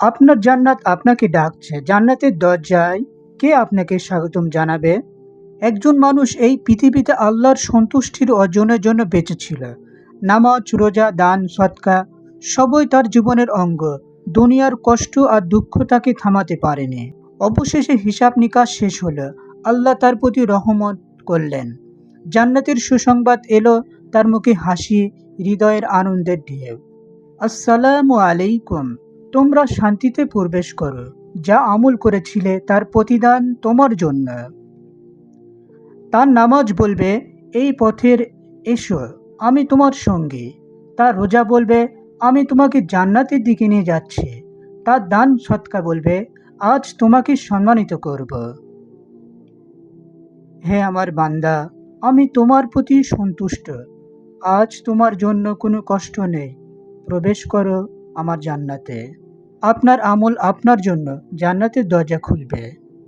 আপনার জান্নাত আপনাকে ডাকছে। জান্নাতের দরজায় কে আপনাকে স্বাগতম জানাবে? একজন মানুষ এই পৃথিবীতে আল্লাহর সন্তুষ্টির অর্জনের জন্য বেঁচেছিল নামাজ, রোজা, দান সৎকা সবই তার জীবনের অঙ্গ। দুনিয়ার কষ্ট আর দুঃখ তাকে থামাতে পারেনি। অবশেষে হিসাব নিকাশ শেষ হলো। আল্লাহ তার প্রতি রহমত করলেন। জান্নাতের সুসংবাদ এলো তার মুখে হাসি, হৃদয়ের আনন্দের ঢেউ। আসসালামু আলাইকুম। তোমরা শান্তিতে প্রবেশ করো। যা আমল করেছিলে তার প্রতিদান তোমার জন্য। তার নামাজ বলবে, এই পথের এসো, আমি তোমার সঙ্গী। তার রোজা বলবে, আমি তোমাকে জান্নাতের দিকে নিয়ে যাচ্ছি। তার দান সৎকা বলবে, আজ তোমাকে সম্মানিত করব। হে আমার বান্দা, আমি তোমার প্রতি সন্তুষ্ট। আজ তোমার জন্য কোনো কষ্ট নেই। প্রবেশ করো। আমার জান্নাতে। আপনার আমল আপনার জন্য জান্নাতের দরজা খুলবে।